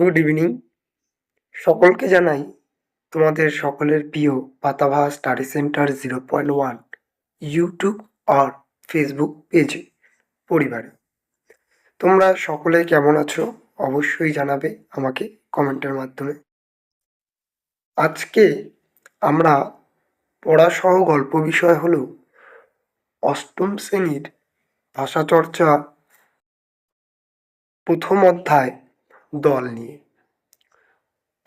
Good evening সকলকে জানাই তোমাদের সকলের প্রিয় পাতাভা study centre zero point one YouTube আর ফেসবুক পেজে পরিবারে। তোমরা সকলে কেমন আছো? অবশ্যই জানাবে আমাকে কমেন্টের মাধ্যমে। আজকে আমরা পড়াসহ গল্প বিষয় হলো অষ্টম শ্রেণির ভাষাচর্চা প্রথম অধ্যায় দল নিয়ে।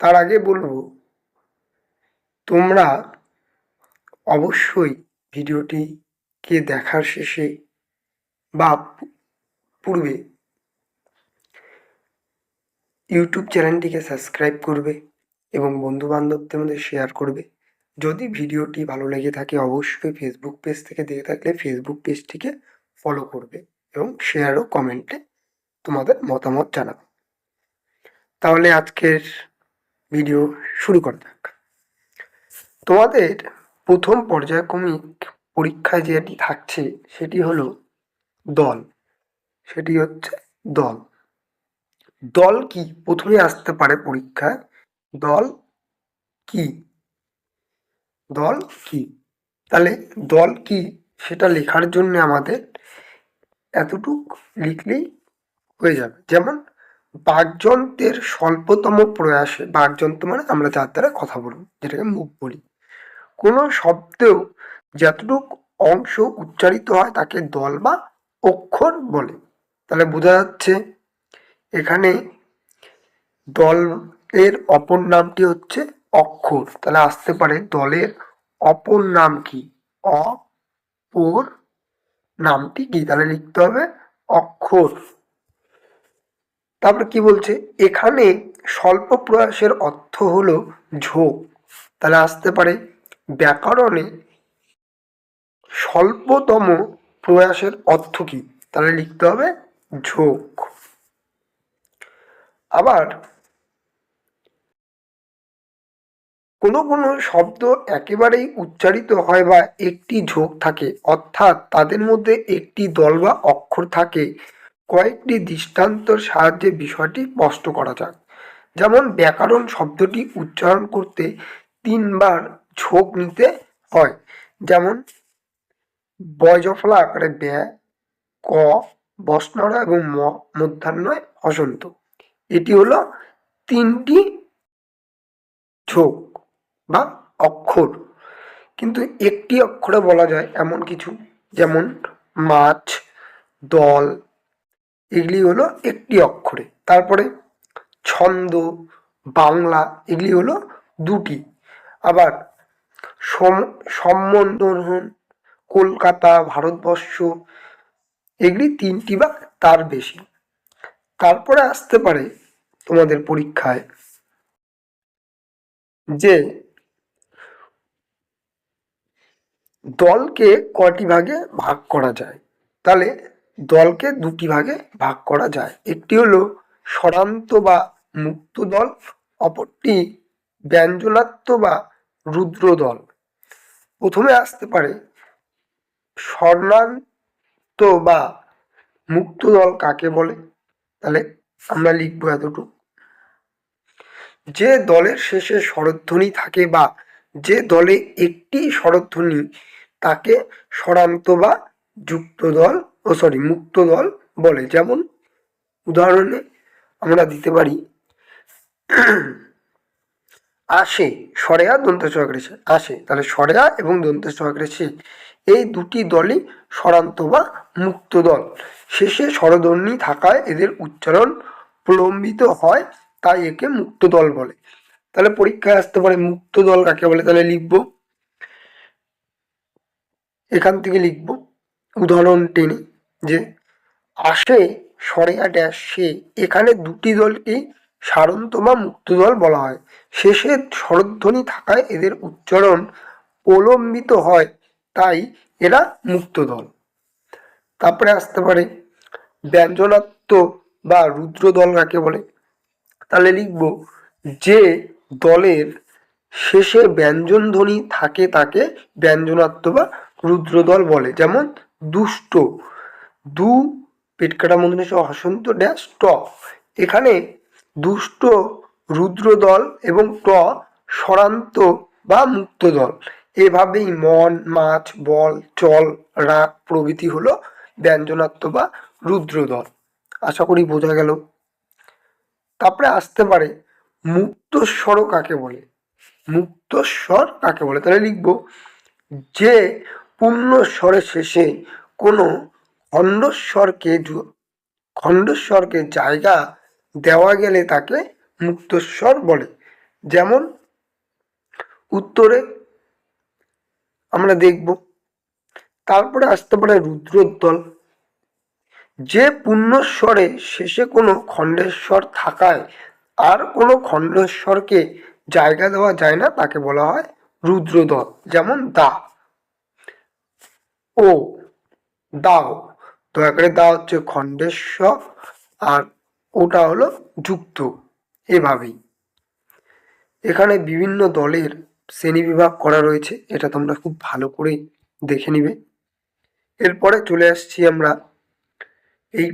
তার আগে বলব, তোমরা অবশ্যই ভিডিওটিকে দেখার শেষে বা পূর্বে ইউটিউব চ্যানেলটিকে সাবস্ক্রাইব করবে এবং বন্ধু বান্ধবদের মধ্যে শেয়ার করবে। যদি ভিডিওটি ভালো লেগে থাকে, অবশ্যই ফেসবুক পেজ থেকে দেখে থাকলে ফেসবুক পেজটিকে ফলো করবে এবং শেয়ার ও কমেন্টে তোমাদের মতামত জানাবে তাহলে আজকের ভিডিও শুরু করা যাক তোমাদের প্রথম পর্যায়ক্রমিক পরীক্ষায় যেটি থাকছে, সেটি হলো দল। সেটি হচ্ছে দল। দল কি? প্রথমে আসতে পারে পরীক্ষায়, দল কি? দল কি? তাহলে দল কি? সেটা লেখার জন্য আমাদের এতটুক লিখলেই হয়ে যাবে। যেমন বাকযন্ত্রের স্বল্পতম প্রয়াসে বাকযন্ত্র মানে আমরা যার দ্বারা কথা বলি যেটাকে মুখ বলি। কোনো শব্দেও যতটুক অংশ উচ্চারিত হয় তাকে দল বা অক্ষর বলে। তাহলে বোঝা যাচ্ছে এখানে দল এর অপর নামটি হচ্ছে অক্ষর। তাহলে আসতে পারে দলের অপর নাম কি? অপর নামটি কি? তাহলে লিখতে হবে অক্ষর। তারপরে কি বলছে? এখানে স্বল্প প্রয়াসের অর্থ হলো ঝোঁক। তাহলে আসতে পারে, ব্যাকরণে স্বল্পতম প্রয়াসের অর্থ কি? তাহলে লিখতে হবে ঝোঁক। আবার কোনো কোনো শব্দ একেবারেই উচ্চারিত হয় বা একটি ঝোঁক থাকে, অর্থাৎ তাদের মধ্যে একটি দল বা অক্ষর থাকে। কয়েকটি দৃষ্টান্তর সাহায্যে বিষয়টি স্পষ্ট করা যাক। যেমন, ব্যাকরণ শব্দটি উচ্চারণ করতে তিনবার ঝোঁক নিতে হয়। যেমন বয়জফলা আকারে ব্যয় ক, বস্নরা এবং ম, মধ্যাহ্নয় হসন্ত এটি হলো তিনটি ঝোঁক বা অক্ষর। কিন্তু একটি অক্ষরে বলা যায় এমন কিছু, যেমন, মাছ, দল এগুলি হলো একটি অক্ষরে। তারপরে ছন্দ, বাংলা, এগুলি হলো দুটি। আবার সম সম্বন্ধন কলকাতা, ভারতবর্ষ, এগুলি তিনটি বা তার বেশি। তারপরে আসতে পারে তোমাদের পরীক্ষায় যে দলকে কটি ভাগে ভাগ করা যায়? তাহলে দলকে দুটি ভাগে ভাগ করা যায়। একটি হলো স্বরান্ত বা মুক্ত দল, অপরটি ব্যঞ্জনাত্ম বা রুদ্র দল। প্রথমে আসতে পারে স্বর্ণান্ত বা মুক্ত দল কাকে বলে? তাহলে আমরা লিখব এতটুকু। যে দলের শেষে স্বরধ্বনি থাকে বা যে দলে একটি স্বরধ্বনি তাকে স্বরান্ত বা যুক্ত দল ও সরি মুক্ত দল বলে। যেমন উদাহরণে আমরা দিতে পারি, আসে সরেয়া দন্ত রেছে আসে। তাহলে সরেয়া এবং দন্ত রেছে এই দুটি দলই স্বরান্ত বা মুক্ত দল। শেষে স্বরধ্বনি থাকায় এদের উচ্চারণ প্রলম্বিত হয়, তাই একে মুক্ত দল বলে। তাহলে পরীক্ষায় আসতে পারে, মুক্ত দল কাকে বলে? তাহলে লিখব, এখান থেকে লিখব, উদাহরণ টেনে। যে আসে সরেয়া ড্যাশ। সে এখানে দুটি দলকেই সারন্ত বা মুক্ত দল বলা হয়। শেষে স্বরধ্বনি থাকায় এদের উচ্চারণ প্রলম্বিত হয়, তাই এরা মুক্ত দল তারপরে আসতে পারে ব্যঞ্জনাত্ম বা রুদ্র দল কাকে বলে? তাহলে লিখব, যে দলের শেষে ব্যঞ্জন ধ্বনি থাকে তাকে ব্যঞ্জনাত্ম বা রুদ্রদল বলে। যেমন দুষ্ট দু পেটকাটা মন্দির অসন্ত ড্যাশ, ট। এখানে দুষ্ট রুদ্র দল এবং ট স্বরান্ত বা মুক্ত দল। এভাবেই মন, মাছ, বল, চল, রাগ প্রভৃতি হলো ব্যঞ্জনাত্ম বা রুদ্র দল। আশা করি বোঝা গেল। তারপরে আসতে পারে মুক্তস্বর কাকে বলে? মুক্তস্বর কাকে বলে? তাহলে লিখব, যে পূর্ণ স্বরের শেষে কোনো খণ্ডস্বরকে খণ্ডস্বরকে জায়গা দেওয়া গেলে তাকে মুক্তস্বর বলে। যেমন উত্তরে আমরা দেখব, তারপরে আসতে পারে রুদ্রোদ্দল। যে পূর্ণস্বরে শেষে কোনো খণ্ডেশ্বর থাকায় আর কোনো খণ্ডস্বরকে জায়গা দেওয়া যায় না, তাকে বলা হয় রুদ্রদল যেমন দা। ও, দাও। দয়া করে দা হচ্ছে খণ্ডেশ্বর আর ওটা হলো যুক্ত, এভাবেই। এখানে বিভিন্ন দলের শ্রেণীবিভাগ করা রয়েছে, এটা তোমরা খুব ভালো করে দেখে নিবে। এরপরে চলে আসছি আমরা এই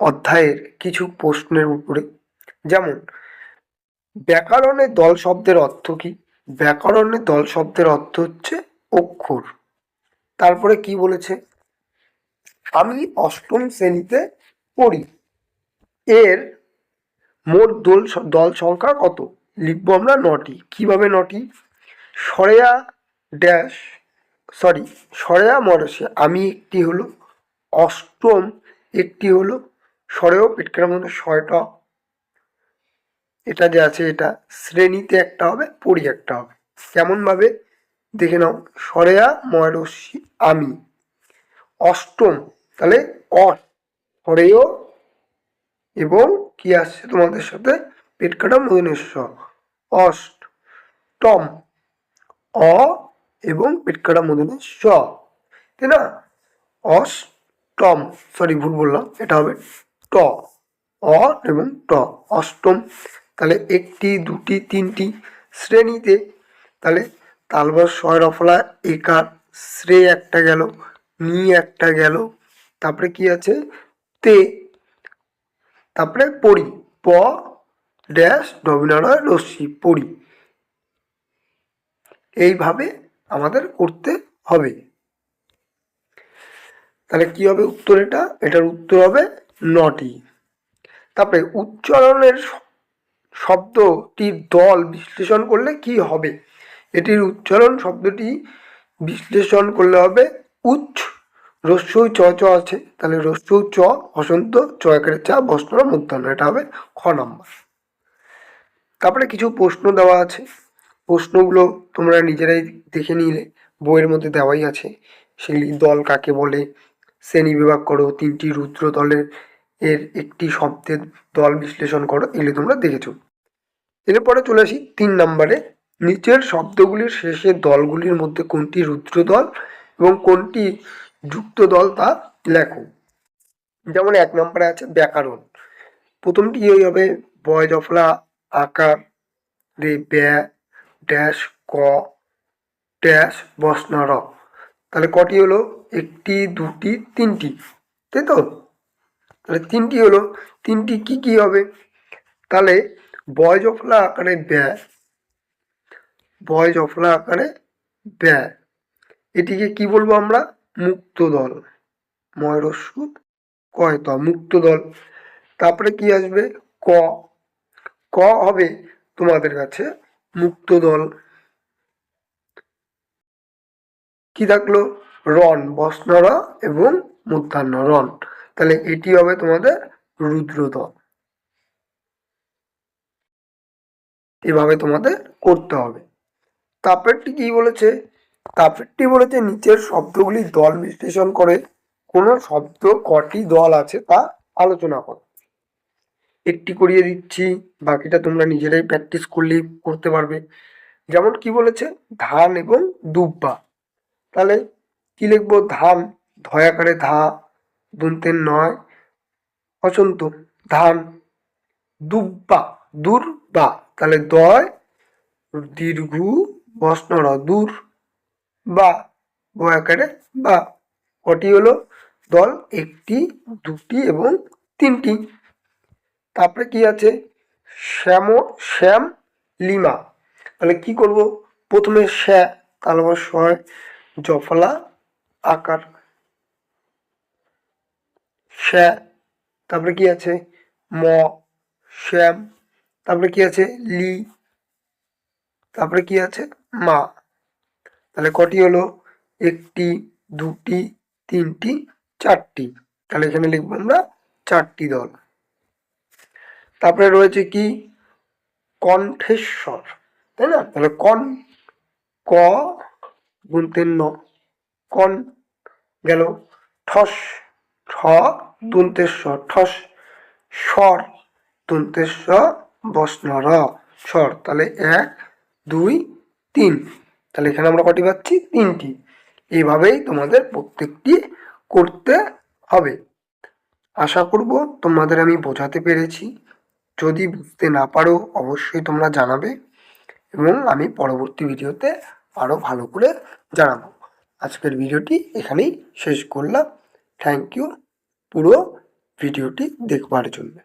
অধ্যায়ের কিছু প্রশ্নের উপরে। যেমন, ব্যাকরণের দল শব্দের অর্থ কি? ব্যাকরণের দল শব্দের অর্থ হচ্ছে অক্ষর। তারপরে কি বলেছে? আমি অষ্টম শ্রেণীতে পড়ি। এর মোট দল দল সংখ্যা কত? লিখব আমরা নটি। কীভাবে নটি? সরেয়া ড্যাশ, সরি, সরেয়া মরসে। আমি একটি হলো অষ্টম, একটি হলো সরেও পেটকার মধ্যে ছয়টা। এটা যে আছে, এটা শ্রেণীতে একটা হবে, পড়ি একটা হবে। কেমনভাবে? দেখে নাও। সরেয়া ময়রসি আমি। অষ্টম তাহলে অ সরেয় এবং কি আসছে তোমাদের সাথে? পেট কাটা মদনেশ্বর অষ্ট, টম, অ এবং পেট কাটা মদনের স তাই না? অষ্টম সরি ভুল বললাম, এটা হবে ট, অ এবং ট, অষ্টম। তাহলে একটি, দুটি, তিনটি শ্রেণীতে, তাহলে তালবার ছয় রফলা একার শ্রে একটা গেল, নি একটা গেল তারপরে কি আছে? তে। তারপরে পড়ি। প ড্যাশ ডবিনারয় রশ্মি পড়ি। এইভাবে আমাদের করতে হবে। তাহলে কি হবে উত্তর এটা? এটার উত্তর হবে নটি। তারপরে উচ্চারণের শব্দটির দল বিশ্লেষণ করলে কি হবে? এটির উচ্চারণ শব্দটি বিশ্লেষণ করলে হবে উচ্চ রস্যই চ চ আছে। তাহলে রস্যই চ, বসন্ত চ চা বস্ত্র মধ্যাহ্ন। এটা হবে খ নম্বর। তারপরে কিছু প্রশ্ন দেওয়া আছে। প্রশ্নগুলো তোমরা নিজেরাই দেখে নিলে। বইয়ের মধ্যে দেওয়াই আছে। সেগুলি দল কাকে বলে? শ্রেণি বিভাগ করো, তিনটি রুদ্র দলের এর একটি শব্দের দল বিশ্লেষণ করো, এগুলি তোমরা দেখেছ। এরপরে চলে আসি তিন নম্বরে। নিচের শব্দগুলির শেষে দলগুলির মধ্যে কোনটি রুদ্র দল এবং কোনটি যুক্ত দল তা লেখো। যেমন এক নম্বরে আছে ব্যাকরণ। প্রথমটি ওই হবে, বয় জফলা আকার রে ব্যা ড্যাশ ক ড্যাশ বসনা র। তাহলে কটি হলো? একটি, দুটি, তিনটি। তাই তো? তাহলে তিনটি হলো। তিনটি কি কি হবে? তাহলে বয় জফলা আকারে ব্যয় বয় জফলা আকারে ব্যয় এটিকে কি বলব আমরা? মুক্ত দল ময়রস্যু কয়ত মুক্ত দল তারপরে কি আসবে? ক। ক হবে তোমাদের কাছে মুক্ত দল কি থাকল? রন বস্নর এবং মধ্যাহ্ন রন তাহলে এটি হবে তোমাদের রুদ্র দল এভাবে তোমাদের করতে হবে। তাপেরটি কি বলেছে? তাপেরটি বলেছে নিচের শব্দগুলি দল বিশ্লেষণ করে, কোনো শব্দ কটি দল আছে তা আলোচনা করো। একটি করিয়ে দিচ্ছি, বাকিটা তোমরা নিজেরাই প্র্যাকটিস করলেই করতে পারবে। যেমন কি বলেছে? ধান এবং দুব্বা। তাহলে কি লিখব? ধান, ধয়াকারে ধা, দন্তের নয় অচন্ত ধান, দুব্বা, দুর্বা। তাহলে দয়, দীর্ঘ, বস্নর, দূর। বা বয়াকারে বা। কটি হলো? দল, একটি, দুটি এবং তিনটি। তারপরে কি আছে? শ্যাম শ্যাম লিমা। তাহলে কি করব? প্রথমে শ্যা, তাহলে আমার হয় জফলা, আকার। শ্যা, তারপরে কি আছে? ম, শ্যাম। তারপরে কি আছে? লি। তারপরে কি আছে? মা। তাহলে কটি হলো? একটি, দুটি, তিনটি, চারটি। তাহলে এখানে লিখব আমরা চারটি দল। তারপরে রয়েছে কি? কণ্ঠেশ্বর, তাই না? তাহলে কন ক গুনতেন ন। কন গেল ঠস, ঠ দন্তেশ্বর ঠস, স্বর দন্তেশ্বর র স্বর। তাহলে এক, দুই, তিন। তাহলে এখানে আমরা কটি পাচ্ছি? তিনটি। এইভাবেই তোমাদের প্রত্যেকটি করতে হবে। আশা করব তোমাদের আমি বোঝাতে পেরেছি। যদি বুঝতে না পারো, অবশ্যই তোমরা জানাবে এবং আমি পরবর্তী ভিডিওতে আরও ভালো করে জানাব। আজকের ভিডিওটি এখানেই শেষ করলাম। থ্যাংক ইউ পুরো ভিডিওটি দেখবার জন্য।